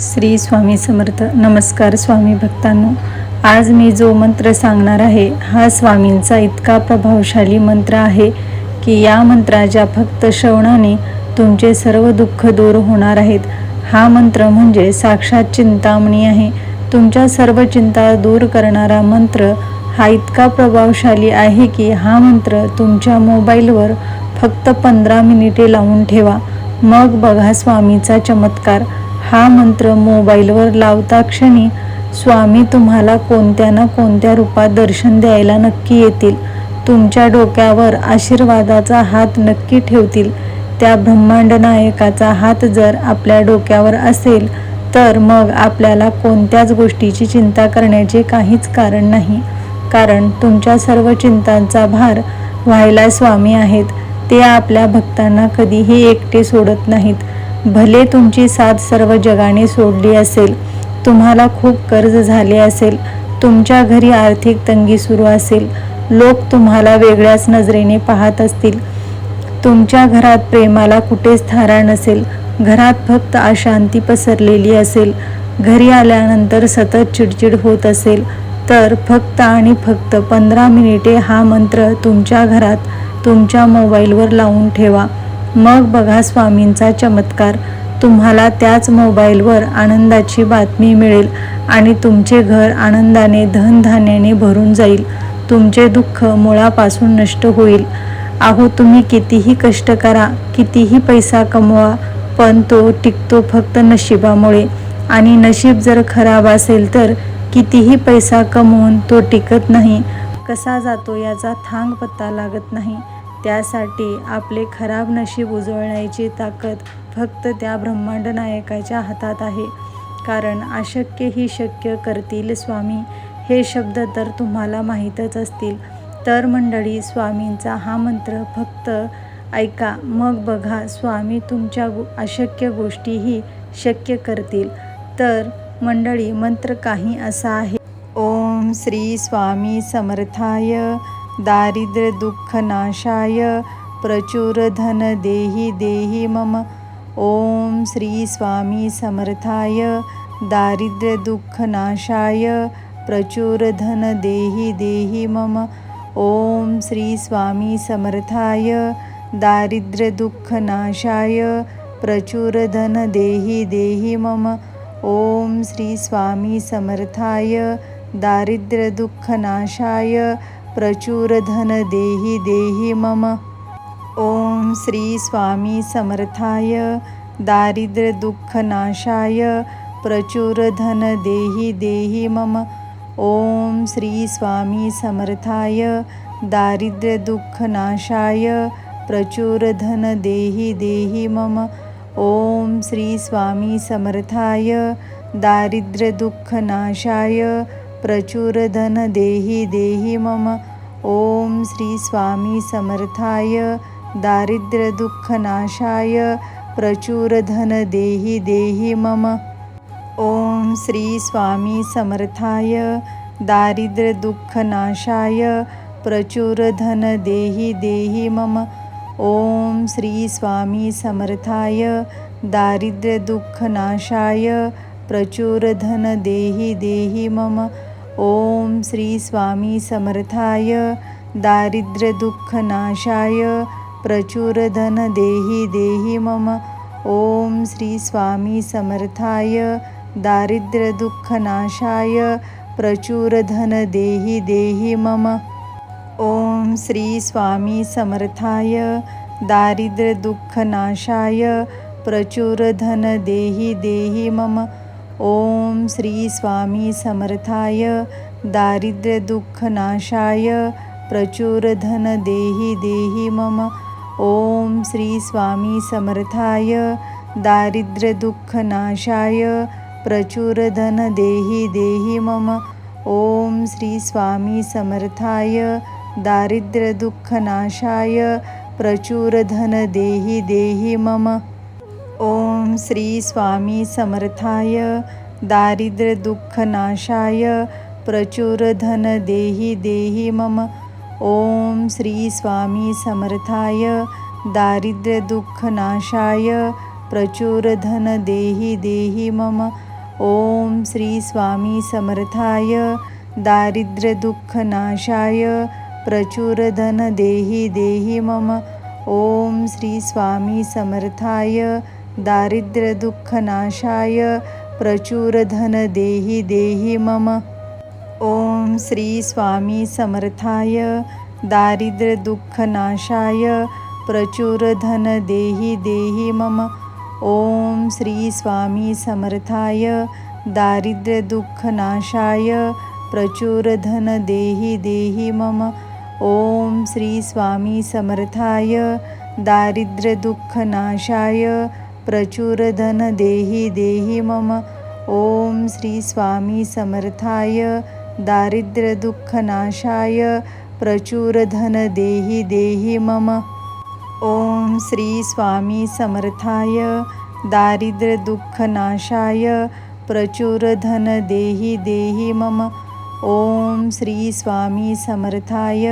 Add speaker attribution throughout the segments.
Speaker 1: श्री स्वामी समर्थ. नमस्कार स्वामी भक्तांनो. आज मी जो मंत्र सांगणार आहे हा स्वामींचा इतका प्रभावशाली मंत्र आहे की या मंत्राच्या फक्त श्रवणाने तुमचे सर्व दुःख दूर होणार आहेत. हा मंत्र म्हणजे साक्षात चिंतामणी आहे. तुमच्या सर्व चिंता दूर करणारा मंत्र हा इतका प्रभावशाली आहे की हा मंत्र तुमच्या मोबाईलवर फक्त पंधरा मिनिटे लावून ठेवा. मग बघा स्वामीचा चमत्कार. हा मंत्र मोबाईलवर लावता क्षणी स्वामी तुम्हाला कोणत्या ना कोणत्या रूपात दर्शन द्यायला नक्की येतील. तुमच्या डोक्यावर आशीर्वादाचा हात नक्की ठेवतील. त्या ब्रह्मांड नायकाचा हात जर आपल्या डोक्यावर असेल तर मग आपल्याला कोणत्याच गोष्टीची चिंता करण्याचे काहीच कारण नाही. कारण तुमच्या सर्व चिंतांचा भार व्हायला स्वामी आहेत. ते आपल्या भक्तांना कधीही एकटे सोडत नाहीत. भले तुमची साथ सर्व जगाने सोडली असेल तुम्हाला खूप कर्ज झाले असेल तुमच्या घरी आर्थिक तंगी सुरू असेल लोक तुम्हाला वेगळ्याच नजरेने पाहत असतील. तुमच्या घरात प्रेमाला कुठेच थारा नसेल घरात फक्त अशांती पसरलेली असेल घरी आल्यानंतर सतत चिडचिड होत असेल तर फक्त आणि फक्त पंधरा मिनिटे हा मंत्र तुमच्या घरात तुमच्या मोबाईलवर लावून ठेवा. मग बघा स्वामींचा चमत्कार. तुम्हाला त्याच मोबाईलवर आनंदाची बातमी मिळेल आणि तुमचे घर आनंदाने धनधान्याने भरून जाईल. तुमचे दुःख मुळापासून नष्ट होईल. अहो तुम्ही कितीही कष्ट करा कितीही पैसा कमवा पण तो टिकतो फक्त नशिबामुळे. आणि नशीब जर खराब असेल तर कितीही पैसा कमवून तो टिकत नाही. कसा जातो याचा थांग पत्ता लागत नाही. त्यासाठी आपले खराब नशीब उजळण्याची ताकद फक्त त्या ब्रह्मांड नायकाच्या हातात आहे. कारण अशक्य ही शक्य करतील स्वामी. हे शब्द तर तुम्हाला माहीतच असतील. तर मंडळी स्वामींचा हा मंत्र फक्त ऐका. मग बघा स्वामी तुमच्या गो अशक्य गोष्टीही शक्य करतील. तर मंडळी मंत्र काही असा आहे. ओम श्री स्वामी समर्थाय. दारिद्र्य दुःख नाशाय प्रचुर धन देही देही मम। ओम श्री स्वामी समर्थाय दारिद्र्य दुःख नाशाय प्रचुर धन देही देही मम। ओम श्री स्वामी समर्थाय दारिद्र्य दुःख नाशाय प्रचुर धन देही देही मम। ओम श्री स्वामी समर्थाय दारिद्र्य दुःख नाशाय प्रचुर धन देही देही मम। ओम श्री स्वामी समर्थाय दारिद्र्य दुःख नाशाय प्रचुर धन देही देही मम। ओम श्री स्वामी समर्थाय दारिद्र्य दुःख नाशाय प्रचुर धन देही देही मम। ओम श्री स्वामी समर्थाय दारिद्र्य दुःख नाशाय प्रचुर धन देही देही मम। ओम श्री स्वामी समर्थाय। दारिद्र्य दुःख नाशाय प्रचुर धन देही देही मम। ओम श्री स्वामी समर्थाय। दारिद्र्य दुःख नाशाय प्रचुर धन देही देही मम। ओम श्री स्वामी समर्थाय। दारिद्र्य दुःख नाशाय प्रचुर धन देही देही मम। ओम श्री स्वामी समर्थाय दारिद्र्यदुःखनाशाय प्रचुरधन देही देही मम। ओम श्री स्वामी समर्थाय दारिद्र्यदुःखनाशाय प्रचुरधन देही देही मम। ओम श्री स्वामी समर्थाय दारिद्र्यदुःखनाशाय प्रचुरधन देही देही मम। ओम श्री स्वामी समर्थाय दारिद्र्यदुःखनाशाय दुःख नाशाय प्रचुर धन देही देही मम. ओम श्री स्वामी समर्थाय दारिद्र्यदुःखनाशाय प्रचुर धन देही देही मम. ओम श्री स्वामी समर्थाय दारिद्र्यदुःखनाशाय प्रचुर धन देही देही मम. ओम श्री स्वामी समर्थाय. दारिद्र्य दुःख नाशाय. प्रचुर धन देही देही मम. ओम श्री स्वामी समर्थाय. दारिद्र्य दुःख नाशाय. प्रचुर धन देही देही मम. ओम श्री स्वामी समर्थाय. दारिद्र्य दुःख नाशाय. प्रचुर धन देही देही मम. ओम श्री स्वामी समर्थाय. दारिद्र्यदुःखनाशाय प्रचुरधन देहि देहि मम। ॐ श्री स्वामी समर्थाय दारिद्र्यदुःखनाशाय प्रचुरधन देहि देहि मम। ॐ श्री स्वामी समर्थाय दारिद्र्यदुःखनाशाय प्रचुरधन देहि देहि मम। ॐ श्री स्वामी समर्थाय दारिद्र्यदुःखनाशाय प्रचुर धन देहि देही मम। ओम श्री स्वामी समर्थाय। दारिद्र्य दुःख नाशाय प्रचुर धन देहि देही मम। ओम श्री स्वामी समर्थाय। दारिद्र्य दुःख नाशाय प्रचुर धन देहि देही मम। ओम श्री स्वामी समर्थाय।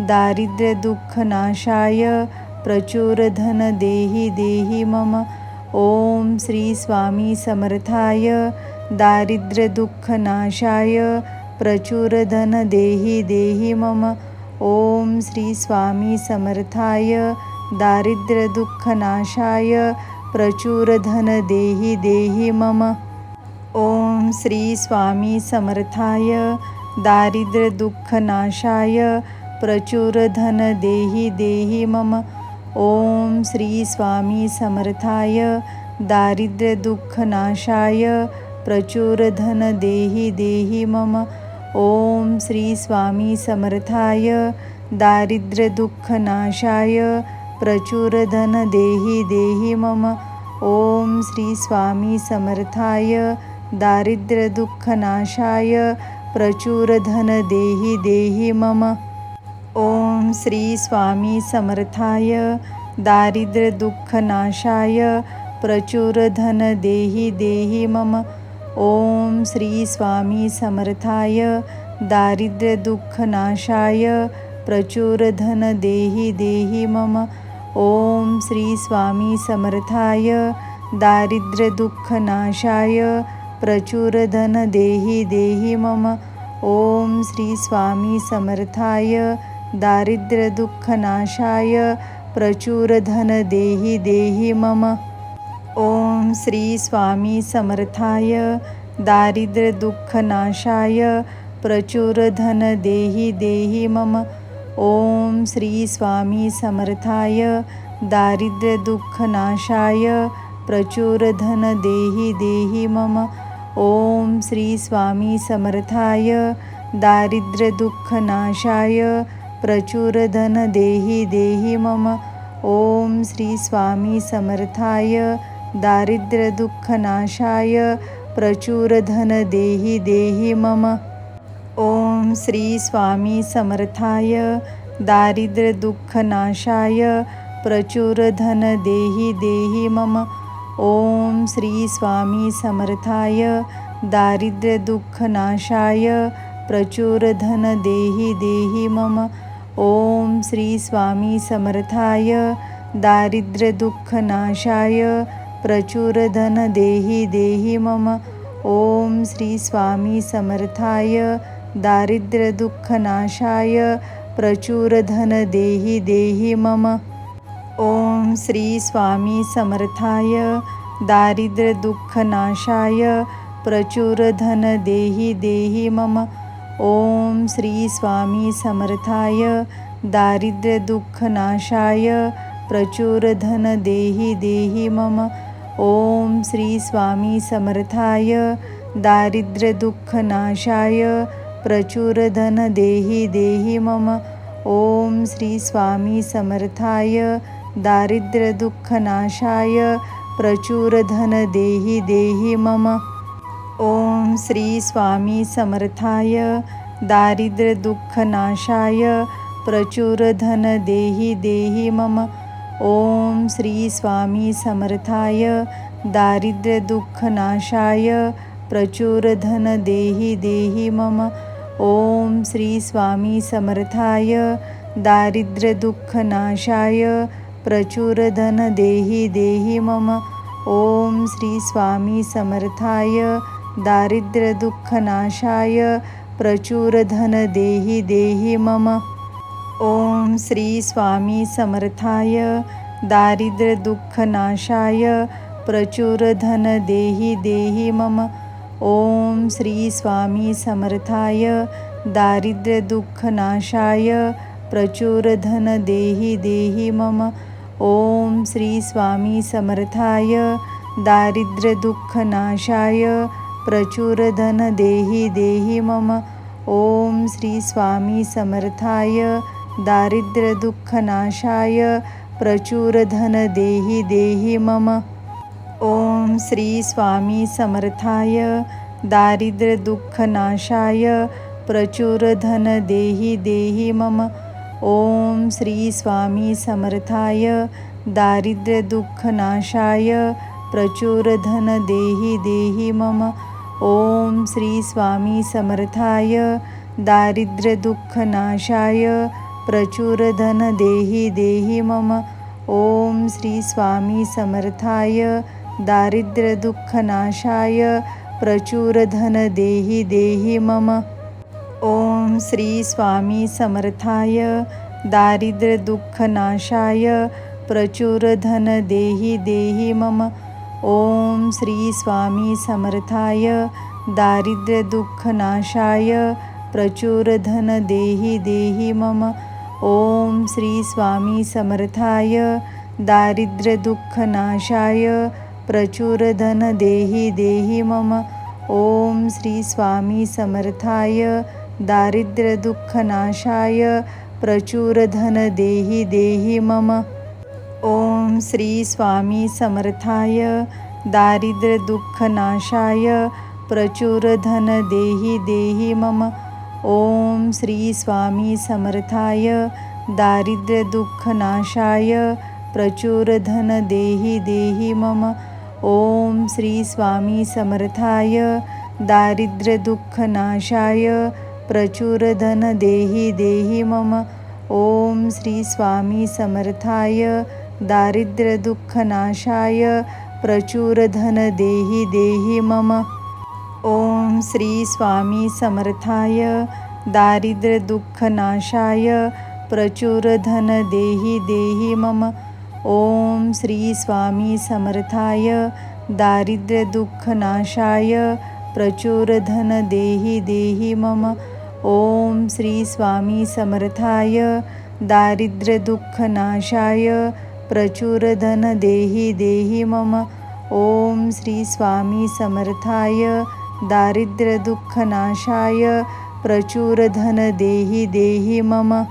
Speaker 1: दारिद्र्य दुःख नाशाय प्रचुर धन देहि देही मम। ओम श्री स्वामी समर्थाय. दारिद्र्य दुःख नाशाय प्रचुर धन देहि देहि मम. ओम श्री स्वामी समर्थाय. दारिद्र्य दुःख नाशाय प्रचुर धन देहि देहि मम. ओम श्री स्वामी समर्थाय. दारिद्र्य दुःख नाशाय प्रचुर धन मम. ओम श्री स्वामी समर्थाय. दारिद्र्य दुःख नाशाय. प्रचुर धन देहि देहि मम. ओम श्री स्वामी समर्थाय. दारिद्र्य दुःख नाशाय. प्रचुर धन देहि देहि मम. ओम श्री स्वामी समर्थाय. दारिद्र्य दुःख नाशाय. प्रचुर धन देहि देहि मम. ओम श्री स्वामी समर्थाय दारिद्र्य दुःख नाशाय प्रचुर धन देही देही मम। ओम श्री स्वामी समर्थाय दारिद्र्य दुःख नाशाय प्रचुर धन देही देही मम। ओम श्री स्वामी समर्थाय दारिद्र्य दुःख नाशाय प्रचुर धन देही देही मम। ओम श्री स्वामी समर्थाय दारिद्र्य दुःख नाशाय प्रचुर धन देहि देहि मम। ओम श्री स्वामी समर्थाय दारिद्र्य दुःख नाशाय प्रचुर धन देहि मम। ओम श्री स्वामी समर्थाय दारिद्र्य दुःख नाशाय प्रचुर धन देहि मम। ओम श्री स्वामी समर्थाय दारिद्र्य दुःख नाशाय प्रचुर धन देही देही मम। ओम श्री स्वामी समर्थाय। दारिद्र्यदुःखनाशाय। दुःख नाशाय प्रचुर धन देही देही मम। ओम श्री स्वामी समर्थाय। दारिद्र्य दुःख नाशाय प्रचुर धन देहि देही मम। ओम श्री स्वामी समर्थाय। दारिद्र्य दुःख नाशाय प्रचुर धन देही देही मम। ओम श्री स्वामी समर्थाय. दारिद्र्यदुःखनाशाय प्रचुरधन देही देही मम. ओम श्री स्वामी समर्थाय. दारिद्र्यदुःखनाशाय प्रचुरधन देही देही मम. ओम श्री स्वामी समर्थाय. दारिद्र्यदुःखनाशाय प्रचुरधन देही देही देहि मम. ओम श्री स्वामी समर्थाय दारिद्र्यदुःखनाशाय प्रचुरधन देहि देहि मम। ओम श्री स्वामी समर्थाय दारिद्र्यदुःखनाशाय प्रचुरधन देहि देहि मम। ओम श्री स्वामी समर्थाय दारिद्र्यदुःखनाशाय प्रचुरधन देहि देहि मम। ओम श्री स्वामी समर्थाय. दारिद्र्य दुःख नाशाय. प्रचुर धन देहि देही मम. ओम श्री स्वामी समर्थाय. दारिद्र्य दुःख नाशाय. प्रचुर धन देही देही मम. ओम श्री स्वामी समर्थाय. दारिद्र्य दुःख नाशाय. प्रचुर धन देही देही मम. ओम श्री स्वामी समर्थाय. दारिद्र्यदुःखनाशाय प्रचुर देहि देहि मम। ॐ श्री स्वामी समर्थाय दारिद्र्यदुःखनाशाय प्रचुरधनदेहि देहि देहि मम। ॐ श्री स्वामी समर्थाय दारिद्र्यदुःखनाशाय प्रचुर देहि देहि मम। ॐ श्री स्वामी समर्थाय दारिद्र्यदुःखनाशाय प्रचुर धन देहि देही मम। ओम श्री स्वामी समर्थाय। दारिद्र्यदुःखनाशाय। प्रचुर धन देहि देही मम। ओम श्री स्वामी समर्थाय। दारिद्र्यदुःखनाशाय। प्रचुर धन देही देही मम। ओम श्री स्वामी समर्थाय। दारिद्र्यदुःखनाशाय। प्रचुर धन देही देहि मम। ओम श्री स्वामी समर्थाय. दारिद्र्यदुःखनाशाय प्रचुर धन देही मम. ओम श्री स्वामी समर्थाय. दारिद्र्यदुःखनाशाय प्रचुर धन देही देहि मम. ओम श्री स्वामी समर्थाय. दारिद्र्यदुःखनाशाय प्रचुर धन देहि देहि मम. ओम श्री स्वामी समर्थाय दारिद्र्यदुःखनाशाय प्रचुरधन देहि देहि मम। ओम श्री स्वामी समर्थाय दारिद्र्यदुःखनाशाय प्रचुरधन देहि देहि मम। ओम श्री स्वामी समर्थाय दारिद्र्यदुःखनाशाय प्रचुरधन देहि देहि मम। ओम श्री स्वामी समर्थाय. दारिद्र्यदुःखनाशाय प्रचुर धन देही देही मम. ओम श्री स्वामी समर्थाय. दारिद्र्यदुःखनाशाय प्रचुर धन देही देही मम. ओम श्री स्वामी समर्थाय. दारिद्र्यदुःखनाशाय प्रचुर धन देही देही मम. ओम श्री स्वामी समर्थाय. दारिद्र्यदुःखनाशाय प्रचुरधन देहि देहि मम। ॐ श्री स्वामी समर्थाय दारिद्र्यदुःखनाशाय प्रचुरधन देहि देहि मम। ॐ श्री स्वामी समर्थाय दारिद्र्यदुःखनाशाय प्रचुरधन देहि देहि मम। ॐ श्री स्वामी समर्थाय दारिद्र्यदुःखनाशाय प्रचुर धन देहि देही मम। ओम श्री स्वामी समर्थाय। दारिद्र्यदुःखनाशाय। प्रचुर धन देहि देही मम।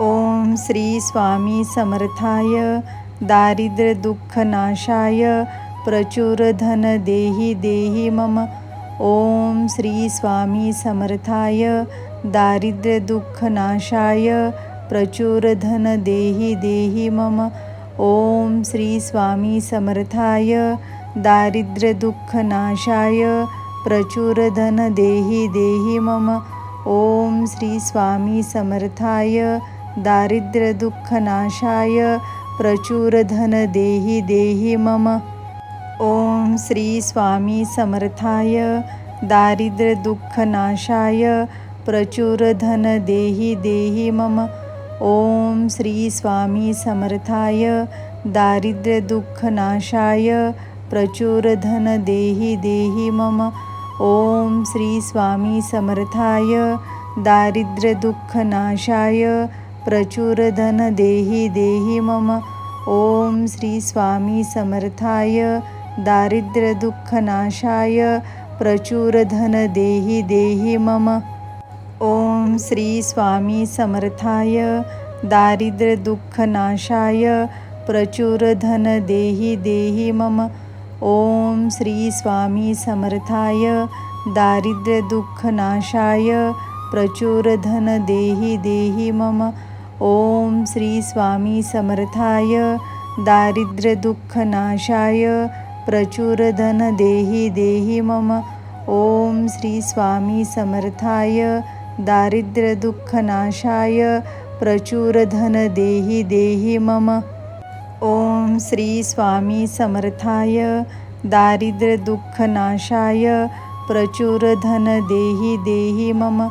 Speaker 1: ओम श्री स्वामी समर्थाय। दारिद्र्यदुःखनाशाय। प्रचुर धन देहि देही मम। ओम श्री स्वामी समर्थाय। दारिद्र्यदुःखनाशाय। प्रचुर धन देही देहि मम। ओम श्री स्वामी समर्थाय. दारिद्र्यदुःखनाशाय. प्रचुर धन देही देहि मम. ओम श्री स्वामी समर्थाय. दारिद्र्यदुःखनाशाय. प्रचुर धन देही देहि मम. ओम श्री स्वामी समर्थाय. दारिद्र्यदुःखनाशाय. प्रचुर धन देही मम. ओम श्री स्वामी समर्थाय दारिद्र्यदुःखनाशाय प्रचुरधनदेहि देहि देहि मम. ओम श्री स्वामी समर्थाय दारिद्र्यदुःखनाशाय प्रचुरधनदेहि देहि देहि मम. ओम श्री स्वामी समर्थाय दारिद्र्यदुःखनाशाय प्रचुरधनदेहि देहि देहि मम. श्री स्वामी समर्थाय दारिद्र्यदुःखनाशाय प्रचुर धन देही देही मम। ओम श्री स्वामी समर्थाय दारिद्र्यदुःखनाशाय प्रचुर धन देहि देही मम। ओम श्री स्वामी समर्थाय दारिद्र्यदुःखनाशाय प्रचुर धन देही देही मम। ओम श्री स्वामी समर्थाय दारिद्र्यदुःखनाशाय प्रचुर धन देहि देहि मम। ओम श्री स्वामी समर्थाय दारिद्र्य दुःख नाशाय प्रचुर धन देही देही मम।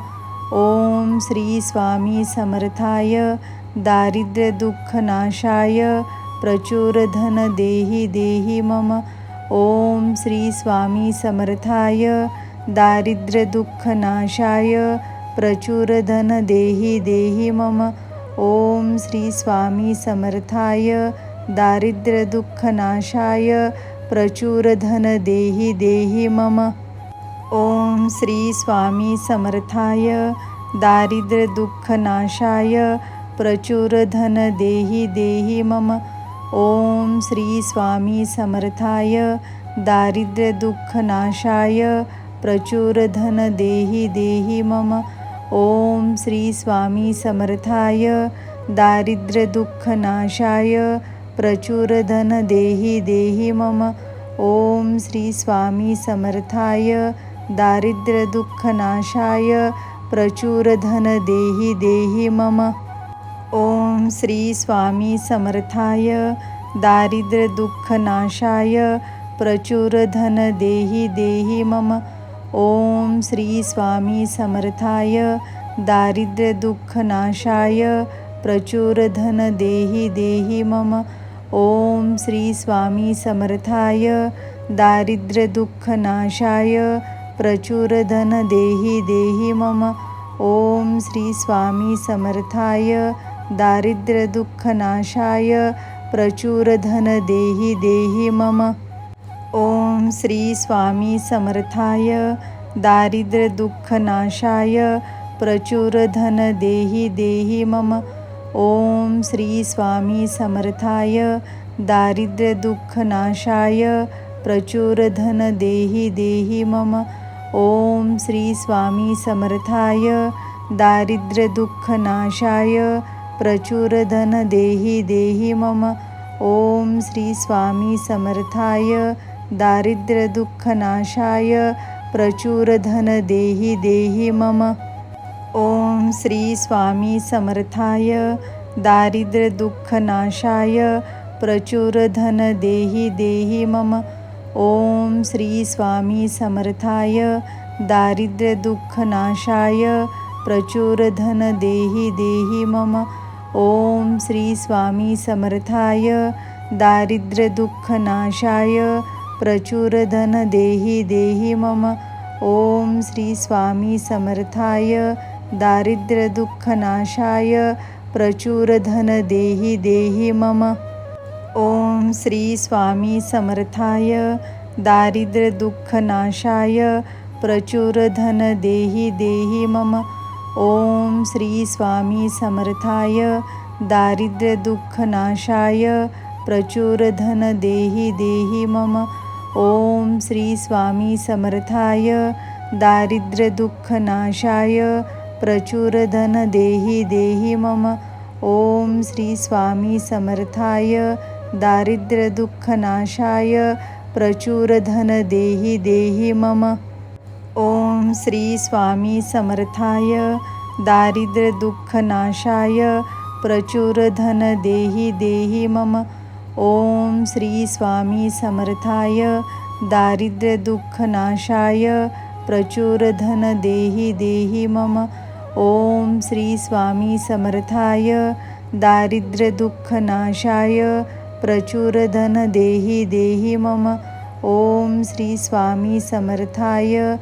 Speaker 1: ओम श्री स्वामी समर्थाय दारिद्र्य दुःख नाशाय प्रचुर धन देही देही मम। ओम श्री स्वामी समर्थाय दारिद्र्य दुःख नाशाय प्रचुर धन देही देही मम। ओम श्री स्वामी समर्थाय। दारिद्र्य दुःख नाशाय प्रचुर धन देही देही मम। ओम श्री स्वामी समर्थाय। दारिद्र्य दुःख नाशाय प्रचुर धन देही देही मम। ओम श्री स्वामी समर्थाय। दारिद्र्य दुःख नाशाय प्रचुर धन देही देही मम। ओम श्री स्वामी समर्थाय. दारिद्र्य दुःख नाशाय. प्रचुर धन देही देही मम. ओम श्री स्वामी समर्थाय. दारिद्र्य दुःख नाशाय. प्रचुर धन देही देही मम. ओम श्री स्वामी समर्थाय. दारिद्र्य दुःख नाशाय. प्रचुर धन देही देही मम. ओम श्री स्वामी समर्थाय दारिद्र्यदुःखनाशाय दुःख देहि प्रचुर मम. ओम श्री स्वामी समर्थाय दारिद्र्यदुःखनाशाय दुःख देहि मम. ओम श्री स्वामी समर्थाय दारिद्र्यदुःखनाशाय दुःख देहि मम. ओम श्री स्वामी समर्थाय. दारिद्र्य दुःख नाशाय. प्रचुर धन देही देही मम. ओम श्री स्वामी समर्थाय. दारिद्र्य दुःख नाशाय. प्रचुर धन देही देही मम. ओम श्री स्वामी समर्थाय. दारिद्र्य दुःख नाशाय. प्रचुर धन देही देही मम. ओम श्री स्वामी समर्थाय. दारिद्र्यदुःखनाशाय प्रचुरधन देहि देहि मम। ॐ श्री स्वामी समर्थाय दारिद्र्यदुःखनाशाय प्रचुरधन देहि देहि मम। ॐ श्री स्वामी समर्थाय दारिद्र्यदुःखनाशाय प्रचुरधन देहि देहि मम। ॐ श्री स्वामी समर्थाय दारिद्र्यदुःखनाशाय प्रचुर धन देही देही मम। ओम श्री स्वामी समर्थाय। दारिद्र्य दुःख नाशाय प्रचुर धन देही देही मम। ओम श्री स्वामी समर्थाय। दारिद्र्य दुःख नाशाय प्रचुर धन देही देही मम। ओम श्री स्वामी समर्थाय। दारिद्र्य दुःख नाशाय प्रचुर धन देही देही मम। ओम श्री स्वामी समर्थाय. दारिद्र्य दुःख नाशाय प्रचुर धन देही देही मम. ओम श्री स्वामी समर्थाय. दारिद्र्य दुःख नाशाय प्रचुर धन देही देही मम. ओम श्री स्वामी समर्थाय. दारिद्र्य दुःख नाशाय प्रचुर धन देही देही मम. ओम श्री स्वामी समर्थाय. दारिद्र्यदुःखनाशाय प्रचुरधन देहि देहि मम. ओम श्री स्वामी समर्थाय. दारिद्र्यदुःखनाशाय प्रचुरधन देहि देहि मम. ओम श्री स्वामी समर्थाय.